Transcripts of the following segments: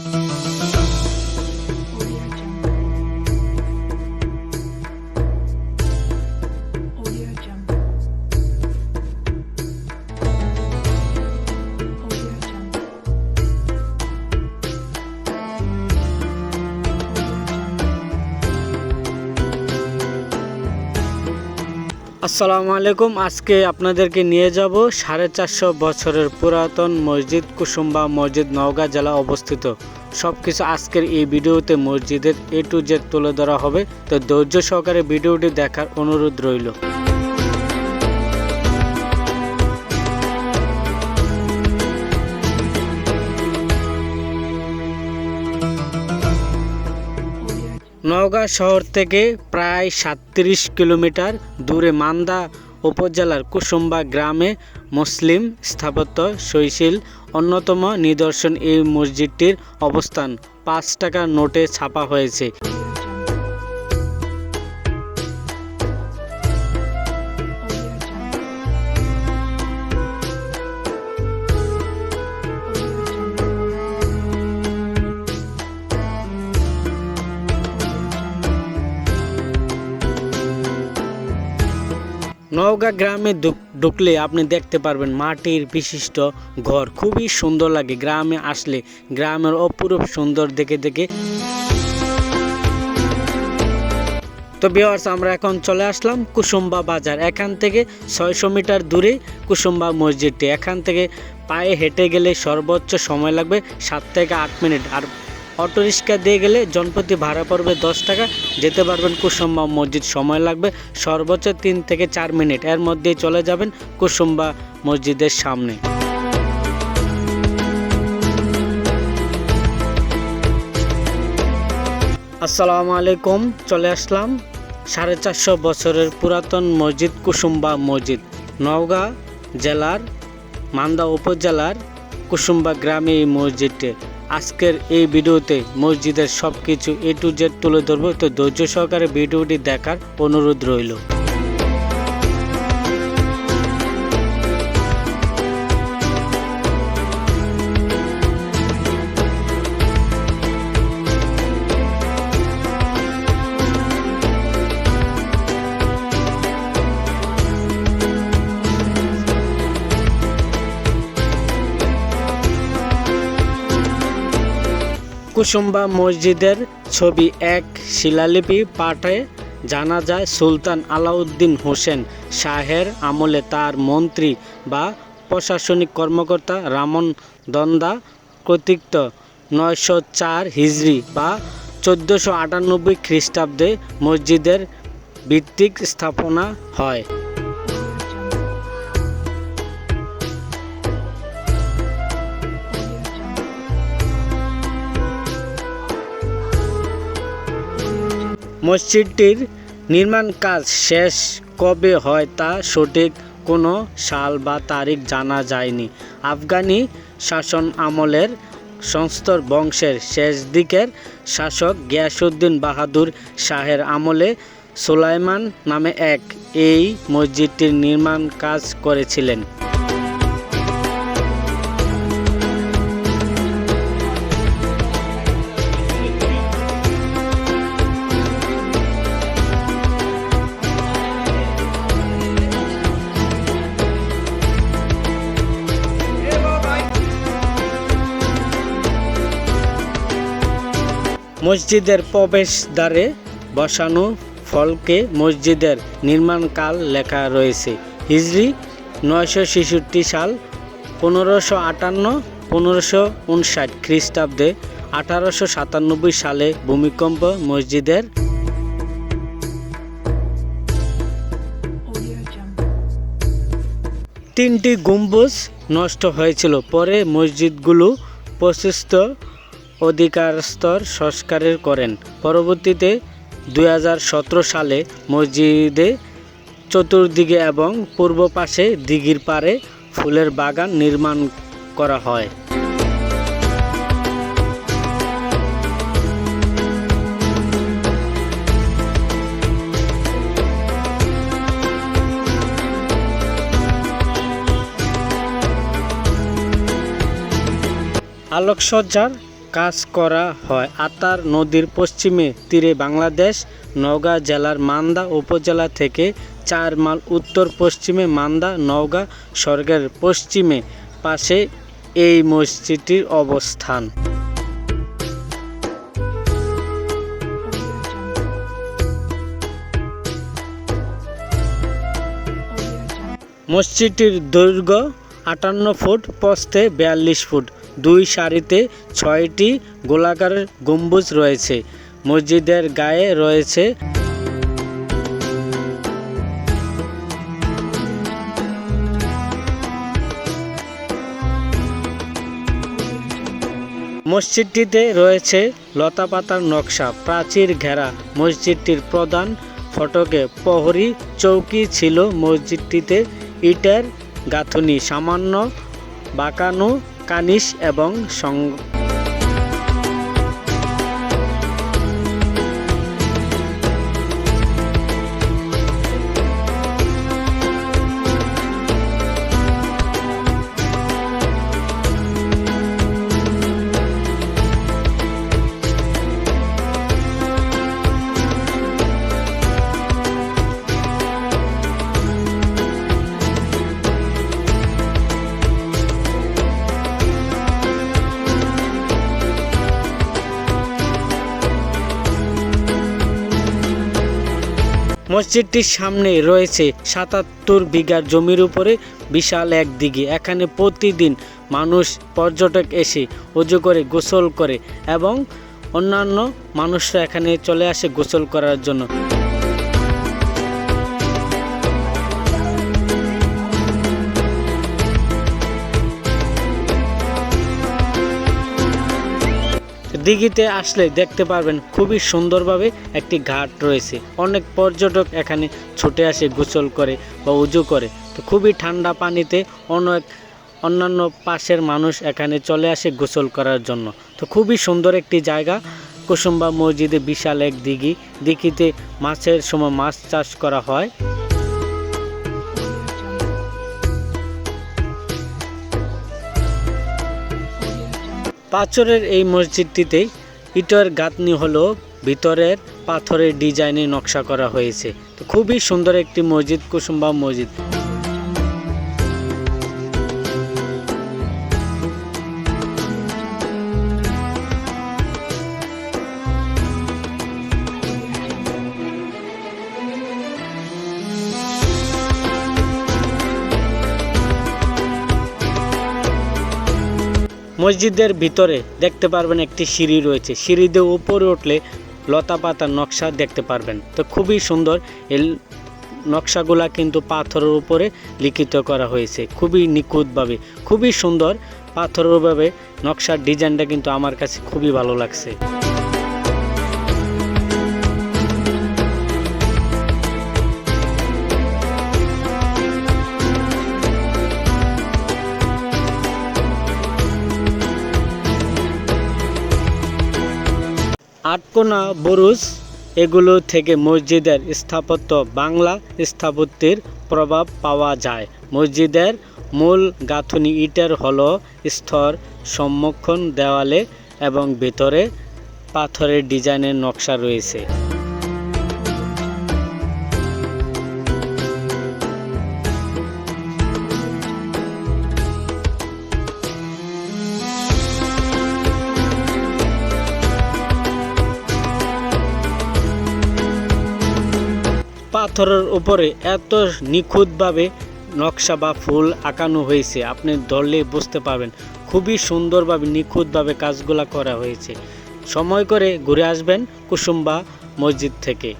Thank you. আসসালামু আলাইকুম। আজকে আপনাদেরকে নিয়ে যাব সাড়ে চারশো বছরের পুরাতন মসজিদ কুসুম্বা মসজিদ নওগাঁ জেলা অবস্থিত। সব কিছু আজকের এই ভিডিওতে মসজিদের এ টু জেড তুলে ধরা হবে। তো ধৈর্য সহকারে ভিডিওটি দেখার অনুরোধ রইল। নওগাঁ শহর থেকে প্রায় সাতত্রিশ কিলোমিটার দূরে মান্দা উপজেলার কুসুম্বা গ্রামে মুসলিম স্থাপত্য শৈশিল অন্যতম নিদর্শন এই মসজিদটির অবস্থান। পাঁচ টাকা নোটে ছাপা হয়েছে। নওগাঁ গ্রামে ঢুক- ঢুকলে আপনি দেখতে পারবেন মাটির বিশিষ্ট ঘর। খুবই সুন্দর লাগে গ্রামে আসলে। গ্রামের অপরূপ সুন্দর দেখে দেখে। তো বিহার্স আমরা এখন চলে আসলাম কুসুম্বা বাজার। এখান থেকে ছয়শো মিটার দূরে কুসুম্বা মসজিদটি। এখান থেকে পায়ে হেঁটে গেলে সর্বোচ্চ সময় লাগবে সাত থেকে আট মিনিট। আর অটো রিক্সা দিয়ে গেলে জনপ্রতি ভাড়া পড়বে দশ টাকা। যেতে পারবেন কুসুম্বা মসজিদ। সময় লাগবে সর্বোচ্চ তিন থেকে চার মিনিট। এর মধ্যেই চলে যাবেন কুসুম্বা মসজিদের সামনে। আসসালামু আলাইকুম। চলে আসলাম সাড়ে চারশো বছরের পুরাতন মসজিদ, কুসুম্বা মসজিদ। নওগাঁ জেলার, মান্দা উপজেলার কুসুম্বা গ্রামে এই মসজিদটি। আজকের এই ভিডিওতে মসজিদের সব কিছু এ টু জেড তুলে ধরবো। তো ধৈর্য সহকারে ভিডিওটি দেখার অনুরোধ রইল। কুসুম্বা মসজিদের ছবি এক শিলালিপি পাঠে জানা যায়, সুলতান আলাউদ্দিন হোসেন শাহের আমলে তার মন্ত্রী বা প্রশাসনিক কর্মকর্তা রামন দন্দা কর্তৃক নয়শো চার হিজড়ি বা চোদ্দোশো আটানব্বই খ্রিস্টাব্দে মসজিদের ভিত্তিক স্থাপনা হয়। মসজিদটির নির্মাণ কাজ শেষ কবে হয় তা সঠিক কোনো সাল বা তারিখ জানা যায়নি। আফগানি শাসন আমলের সংস্তর বংশের শেষ দিকের শাসক গিয়াসুদ্দিন বাহাদুর শাহের আমলে সুলাইমান নামে এক এই মসজিদটির নির্মাণ কাজ করেছিলেন। মসজিদের প্রবেশদ্বারে বসানো ফলকে মসজিদের নির্মাণকাল লেখা রয়েছে। হিজরি নয়শো ছেষট্টি সাল পনেরোশো আটান্ন, পনেরোশো উনষাট খ্রিস্টাব্দে আঠারোশো সাতানব্বই সালে ভূমিকম্প মসজিদের তিনটি গম্বুজ নষ্ট হয়েছিল। পরে মসজিদগুলো প্রশস্ত অধিকারস্তর সংস্কারের করেন। পরবর্তীতে দু হাজার সতেরো সালে মসজিদে চতুর্দিকে এবং পূর্ব পাশে দিঘির পাড়ে ফুলের বাগান নির্মাণ করা হয়। আলোকসজ্জার কাজ করা হয়। আতার নদীর পশ্চিমে তীরে বাংলাদেশ, নওগাঁ জেলার মান্দা উপজেলা থেকে চার মাইল উত্তর পশ্চিমে মান্দা, নওগাঁ স্বর্গের পশ্চিমে পাশে এই মসজিদটির অবস্থান। মসজিদটির দৈর্ঘ্য আটান্ন ফুট পস্তে বিয়াল্লিশ ফুট। দুই সারিতে ছয়টি গোলাকার গম্বুজ রয়েছে। মসজিদের গায়ে রয়েছে মসজিদটিতে রয়েছে লতাপাতার নকশা, প্রাচীর ঘেরা। মসজিদটির প্রধান ফটকে প্রহরী চৌকি ছিল মসজিদটিতে ইটের গাঁথনি, সামান্য বাঁকানো কানিস এবং সং মসজিদটির সামনে রয়েছে সাতাত্তর বিঘার জমির উপরে বিশাল এক দিঘি। এখানে প্রতিদিন মানুষ, পর্যটক এসে উজু করে, গোসল করে এবং অন্যান্য মানুষরা এখানে চলে আসে গোসল করার জন্য। দিঘিতে আসলে দেখতে পারবেন খুবই সুন্দরভাবে একটি ঘাট রয়েছে। অনেক পর্যটক এখানে ছুটে আসে, গোসল করে বা উজু করে। তো খুবই ঠান্ডা পানিতে অনেক অন্যান্য পাশের মানুষ এখানে চলে আসে গোসল করার জন্য। তো খুবই সুন্দর একটি জায়গা। কুসুম্বা মসজিদে বিশাল এক দিঘি। দিঘিতে মাছের সময় মাছ চাষ করা হয়। পাথরের এই মসজিদটিতে ইটের গাঁথনি হলো, ভিতরের পাথরের ডিজাইনে নকশা করা হয়েছে। তো খুবই সুন্দর একটি মসজিদ, কুসুম্বা মসজিদ। মসজিদের ভিতরে দেখতে পারবেন একটি সিঁড়ি রয়েছে। সিঁড়িতে উপরে উঠলে লতা পাতার নকশা দেখতে পারবেন। তো খুবই সুন্দর। এই নকশাগুলা কিন্তু পাথরের উপরে লিখিত করা হয়েছে। খুবই নিখুঁতভাবে, খুবই সুন্দর পাথরেরভাবে নকশার ডিজাইনটা কিন্তু আমার কাছে খুবই ভালো লাগছে। আটকোনা বুরুজ, এগুলো থেকে মসজিদের স্থাপত্য বাংলা স্থাপত্যের প্রভাব পাওয়া যায়। মসজিদের মূল গাঁথনি ইটের হল, স্তর সম্মুখণ দেওয়ালে এবং ভেতরে পাথরের ডিজাইনের নকশা রয়েছে। পাথরের উপরে এত নিখুঁতভাবে নকশা বা ফুল আঁকানো হয়েছে, আপনি ধরলে বুঝতে পারবেন। খুবই সুন্দরভাবে নিখুঁতভাবে কাজগুলা করা হয়েছে। সময় করে ঘুরে আসবেন কুসুম্বা মসজিদ থেকে।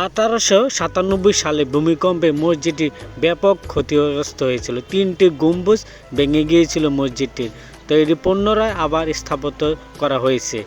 আঠারোশো সাতানব্বই সালে ভূমিকম্পে মসজিদটি ব্যাপক ক্ষতিগ্রস্ত হয়েছিল। তিনটি গম্বুজ ভেঙে গিয়েছিল মসজিদটির। তো এটি পুনরায় আবার স্থাপত্য করা হয়েছে।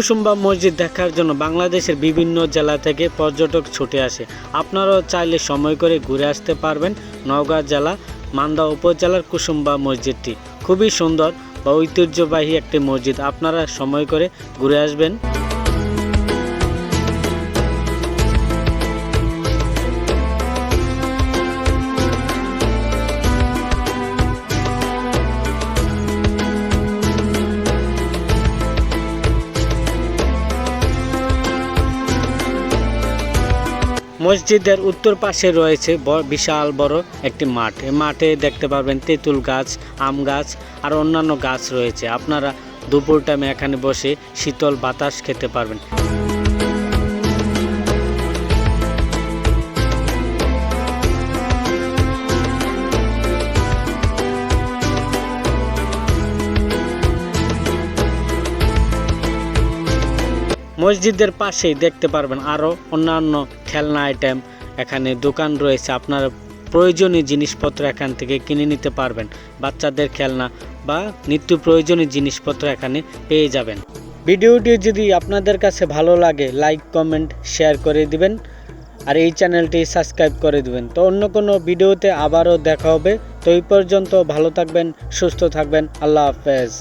কুসুম্বা মসজিদ দেখার জন্য বাংলাদেশের বিভিন্ন জেলা থেকে পর্যটক ছুটে আসে। আপনারাও চাইলে সময় করে ঘুরে আসতে পারবেন নওগাঁ জেলা, মান্দা উপজেলার কুসুম্বা মসজিদটি। খুবই সুন্দর বা ঐতিহ্যবাহী একটি মসজিদ। আপনারা সময় করে ঘুরে আসবেন। মসজিদের উত্তর পাশে রয়েছে বিশাল বড় একটি মাঠ। এই মাঠে দেখতে পারবেন তেঁতুল গাছ, আম গাছ আর অন্যান্য গাছ রয়েছে। আপনারা দুপুর টাইমে এখানে বসে শীতল বাতাস খেতে পারবেন। মসজিদের পাশেই দেখতে পারবেন আরও অন্যান্য খেলনা আইটেম এখানে দোকান রয়েছে, আপনারা প্রয়োজনীয় জিনিসপত্র এখান থেকে কিনে নিতে পারবেন। বাচ্চাদের খেলনা বা নিত্য প্রয়োজনীয় জিনিসপত্র এখানে পেয়ে যাবেন। ভিডিওটি যদি আপনাদের কাছে ভালো লাগে লাইক কমেন্ট শেয়ার করে দিবেন। আর এই চ্যানেলটি সাবস্ক্রাইব করে দিবেন। তো অন্য কোনো ভিডিওতে আবারও দেখা হবে। তো এই পর্যন্ত ভালো থাকবেন, সুস্থ থাকবেন। আল্লাহ হাফেজ।